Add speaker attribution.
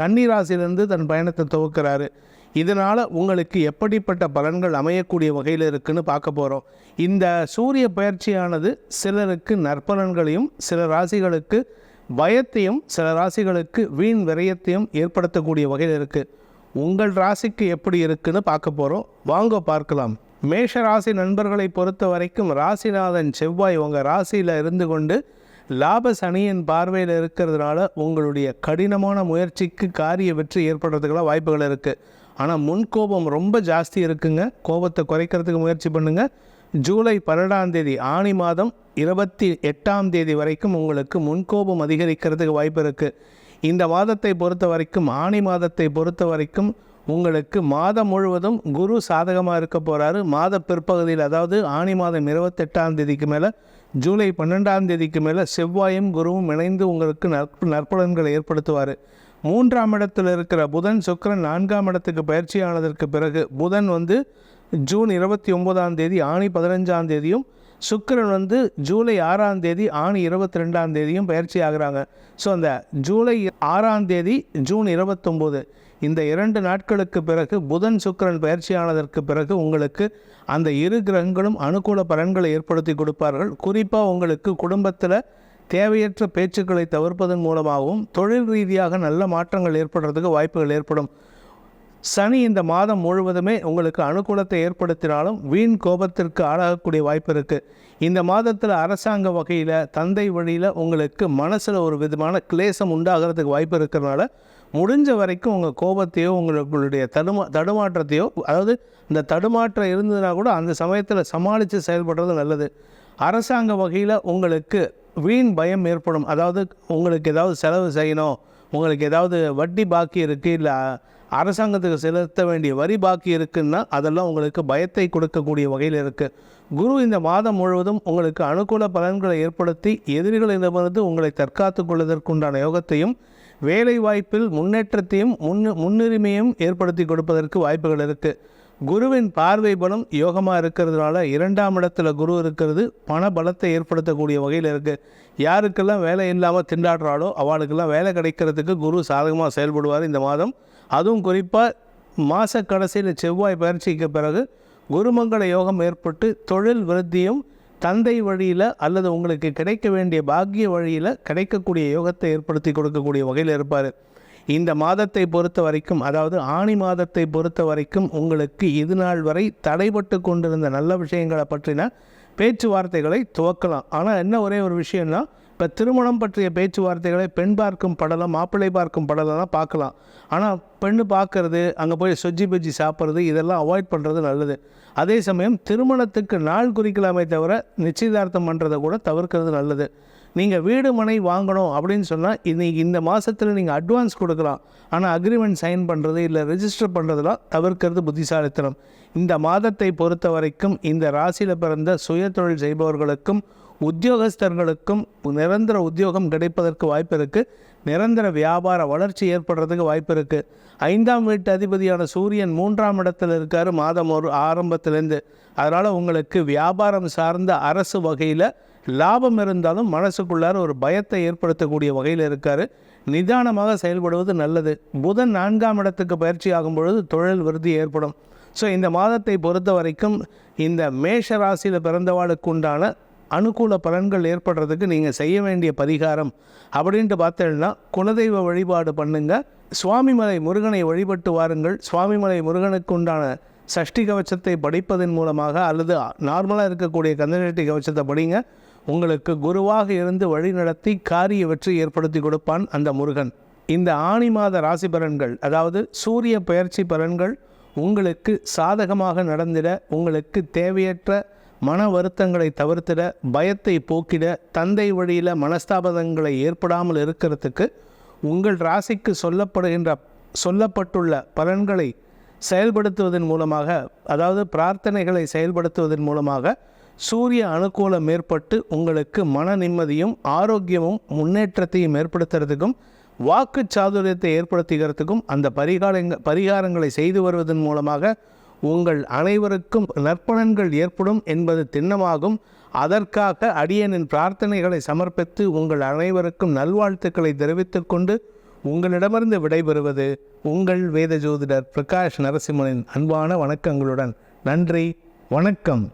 Speaker 1: கன்னி ராசியிலிருந்து தன் பயணத்தை துவக்கிறாரு. இதனால் உங்களுக்கு எப்படிப்பட்ட பலன்கள் அமையக்கூடிய வகையில் இருக்குன்னு பார்க்க போகிறோம் இந்த சூரிய பயிற்சியானது சிலருக்கு நற்பலன்களையும் சில ராசிகளுக்கு பயத்தையும் சில ராசிகளுக்கு வீண் விரயத்தையும் ஏற்படுத்தக்கூடிய வகையில் இருக்குது உங்கள் ராசிக்கு எப்படி இருக்குன்னு பார்க்க போகிறோம் வாங்க பார்க்கலாம். மேஷ ராசி நண்பர்களை பொறுத்த வரைக்கும் ராசிநாதன் செவ்வாய் உங்கள் ராசியில் இருந்து கொண்டு லாப சனியின் பார்வையில் இருக்கிறதுனால உங்களுடைய கடினமான முயற்சிக்கு காரிய வெற்றி ஏற்படுறதுக்கெல்லாம் வாய்ப்புகள் இருக்குது ஆனால் முன்கோபம் ரொம்ப ஜாஸ்தி இருக்குங்க. கோபத்தை குறைக்கிறதுக்கு முயற்சி பண்ணுங்கள் ஜூலை பன்னெண்டாம் தேதி ஆணி மாதம் இருபத்தி எட்டாம் தேதி வரைக்கும் உங்களுக்கு முன்கோபம் அதிகரிக்கிறதுக்கு வாய்ப்பு இருக்குது இந்த மாதத்தை பொறுத்த வரைக்கும் ஆணி மாதத்தை பொறுத்த வரைக்கும் உங்களுக்கு மாதம் முழுவதும் குரு சாதகமாக இருக்க போகிறாரு மாத பிற்பகுதியில் அதாவது ஆணி மாதம் இருபத்தெட்டாம் தேதிக்கு மேலே ஜூலை பன்னெண்டாம் தேதிக்கு மேலே செவ்வாயும் குருவும் இணைந்து உங்களுக்கு நற்ப நற்பலன்களை ஏற்படுத்துவார். மூன்றாம் இடத்தில் இருக்கிற புதன் சுக்கரன் நான்காம் இடத்துக்கு பயிற்சியானதற்கு பிறகு புதன் வந்து ஜூன் இருபத்தி ஒன்பதாம் தேதி ஆணி பதினஞ்சாம் தேதியும் சுக்கரன் வந்து ஜூலை ஆறாம் தேதி ஆணி இருபத்தி ரெண்டாம் தேதியும் பயிற்சி ஆகிறாங்க ஸோ அந்த ஜூலை ஆறாம் தேதி ஜூன் இருபத்தொம்போது இந்த இரண்டு நாட்களுக்கு பிறகு புதன் சுக்கிரன் பயிற்சியானதற்கு பிறகு உங்களுக்கு அந்த இரு கிரகங்களும் அனுகூல பலன்களை ஏற்படுத்தி கொடுப்பார்கள். குறிப்பாக உங்களுக்கு குடும்பத்தில் தேவையற்ற பேச்சுக்களை தவிர்ப்பதன் மூலமாகவும் தொழில் ரீதியாக நல்ல மாற்றங்கள் ஏற்படுறதுக்கு வாய்ப்புகள் ஏற்படும். சனி இந்த மாதம் முழுவதுமே உங்களுக்கு அனுகூலத்தை ஏற்படுத்தினாலும் வீண் கோபத்திற்கு ஆளாகக்கூடிய வாய்ப்பு இருக்குது இந்த மாதத்தில் அரசாங்க வகையில் தந்தை வழியில் உங்களுக்கு மனசில் ஒரு விதமான கிளேசம் உண்டாகிறதுக்கு வாய்ப்பு இருக்கிறனால முடிஞ்ச வரைக்கும் உங்கள் கோபத்தையோ உங்களுடைய தடுமா தடுமாற்றத்தையோ அதாவது இந்த தடுமாற்றம் இருந்ததுன்னா கூட அந்த சமயத்தில் சமாளித்து செயல்படுறது நல்லது. அரசாங்க வகையில் உங்களுக்கு வீண் பயம் ஏற்படும். அதாவது உங்களுக்கு ஏதாவது செலவு செய்யணும் உங்களுக்கு ஏதாவது வட்டி பாக்கி இருக்குது இல்லை அரசாங்கத்துக்கு செலுத்த வேண்டிய வரி பாக்கி இருக்குன்னா அதெல்லாம் உங்களுக்கு பயத்தை கொடுக்கக்கூடிய வகையில் இருக்குது குரு இந்த மாதம் முழுவதும் உங்களுக்கு அனுகூல பலன்களை ஏற்படுத்தி எதிரிகளிடமிருந்து உங்களை தற்காத்து கொள்வதற்குண்டான யோகத்தையும் வேலை வாய்ப்பில் முன்னேற்றத்தையும் முன்னு முன்னுரிமையும் ஏற்படுத்தி கொடுப்பதற்கு வாய்ப்புகள் இருக்குது குருவின் பார்வை பலம் யோகமாக இருக்கிறதுனால இரண்டாம் இடத்துல குரு இருக்கிறது பண பலத்தை ஏற்படுத்தக்கூடிய வகையில் இருக்குது யாருக்கெல்லாம் வேலை இல்லாமல் திண்டாடுறாளோ அவளுக்கெல்லாம் வேலை கிடைக்கிறதுக்கு குரு சாதகமாக செயல்படுவார் இந்த மாதம். அதுவும் குறிப்பாக மாத கடைசியில் செவ்வாய் பயிற்சிக்கு பிறகு குருமங்கள யோகம் ஏற்பட்டு தொழில் விருத்தியும் தந்தை வழியில் அல்லது உங்களுக்கு கிடைக்க வேண்டிய பாக்கிய வழியில் கிடைக்கக்கூடிய யோகத்தை ஏற்படுத்தி கொடுக்கக்கூடிய வகையில் இருப்பார். இந்த மாதத்தை பொறுத்த வரைக்கும் அதாவது ஆணி மாதத்தை பொறுத்த வரைக்கும் உங்களுக்கு இது நாள் வரை தடைபட்டு கொண்டிருந்த நல்ல விஷயங்களை பற்றின பேச்சுவார்த்தைகளை துவக்கலாம். ஆனால் என்ன ஒரே ஒரு விஷயம்னா இப்போ திருமணம் பற்றிய பேச்சுவார்த்தைகளை பெண் பார்க்கும் படலம் மாப்பிள்ளை பார்க்கும் படலம்லாம் பார்க்கலாம். ஆனால் பெண்ணு பார்க்கறது அங்கே போய் சொஜ்ஜி பஜ்ஜி சாப்பிட்றது இதெல்லாம் அவாய்ட் பண்ணுறது நல்லது. அதே சமயம் திருமணத்துக்கு நாள் குறிக்கலாமே தவிர நிச்சயதார்த்தம் பண்ணுறதை கூட தவிர்க்கிறது நல்லது. நீங்கள் வீடு மனை வாங்கணும் அப்படின்னு சொன்னால் இன்னைக்கு இந்த மாதத்தில் நீங்கள் அட்வான்ஸ் கொடுக்கலாம். ஆனால் அக்ரிமெண்ட் சைன் பண்ணுறது இல்லை ரிஜிஸ்டர் பண்ணுறதுலாம் தவிர்க்கிறது புத்திசாலித்தனம். இந்த மாதத்தை பொறுத்த வரைக்கும் இந்த ராசியில் பிறந்த சுய தொழில் செய்பவர்களுக்கும் உத்தியோகஸ்தர்களுக்கும் நிரந்தர உத்தியோகம் கிடைப்பதற்கு வாய்ப்பு இருக்குது நிரந்தர வியாபார வளர்ச்சி ஏற்படுறதுக்கு வாய்ப்பு இருக்குது ஐந்தாம் வீட்டு அதிபதியான சூரியன் மூன்றாம் இடத்துல இருக்கார் மாதம் ஒரு ஆரம்பத்திலேருந்து. அதனால் உங்களுக்கு வியாபாரம் சார்ந்த அரசு வகையில் லாபம் இருந்தாலும் மனசுக்குள்ளார ஒரு பயத்தை ஏற்படுத்தக்கூடிய வகையில் இருக்கார். நிதானமாக செயல்படுவது நல்லது. புதன் நான்காம் இடத்துக்கு பயிற்சி ஆகும் பொழுது தொழில் விருதி ஏற்படும். ஸோ இந்த மாதத்தை பொறுத்த வரைக்கும் இந்த மேஷ ராசியில் பிறந்தவாளுக்கு உண்டான அனுகூல பலன்கள் ஏற்படுறதுக்கு நீங்கள் செய்ய வேண்டிய பரிகாரம் அப்படின்ட்டு பார்த்தேன்னா குலதெய்வ வழிபாடு பண்ணுங்கள் சுவாமிமலை முருகனை வழிபட்டு வாருங்கள். சுவாமிமலை முருகனுக்கு உண்டான சஷ்டி கவச்சத்தை படிப்பதன் மூலமாக அல்லது நார்மலாக இருக்கக்கூடிய கந்தசஷ்டி கவச்சத்தை படிங்க. உங்களுக்கு குருவாக இருந்து வழி நடத்தி காரிய வெற்றி ஏற்படுத்தி கொடுப்பான் அந்த முருகன். இந்த ஆணி மாத ராசி பலன்கள் அதாவது சூரிய பயிற்சி பலன்கள் உங்களுக்கு சாதகமாக நடந்திட உங்களுக்கு தேவையற்ற மன வருத்தங்களை தவிர்த்திட பயத்தை போக்கிட தந்தை வழியில் மனஸ்தாபதங்களை ஏற்படாமல் இருக்கிறதுக்கு உங்கள் ராசிக்கு சொல்லப்படுகின்ற சொல்லப்பட்டுள்ள பலன்களை செயல்படுத்துவதன் மூலமாக அதாவது பிரார்த்தனைகளை செயல்படுத்துவதன் மூலமாக சூரிய அனுகூலம் ஏற்பட்டு உங்களுக்கு மன நிம்மதியும் ஆரோக்கியமும் முன்னேற்றத்தையும் ஏற்படுத்துறதுக்கும் வாக்கு சாதுரியத்தை ஏற்படுத்துகிறதுக்கும் அந்த பரிகாரங்க பரிகாரங்களை செய்து வருவதன் மூலமாக உங்கள் அனைவருக்கும் நற்பலன்கள் ஏற்படும் என்பது திண்ணமாகும். அதற்காக அடியனின் பிரார்த்தனைகளை சமர்ப்பித்து உங்கள் அனைவருக்கும் நல்வாழ்த்துக்களை தெரிவித்துக் கொண்டு உங்களிடமிருந்து விடைபெறுவது உங்கள் வேத ஜோதிடர் பிரகாஷ் நரசிம்மனின் அன்பான வணக்கங்களுடன். நன்றி வணக்கம்.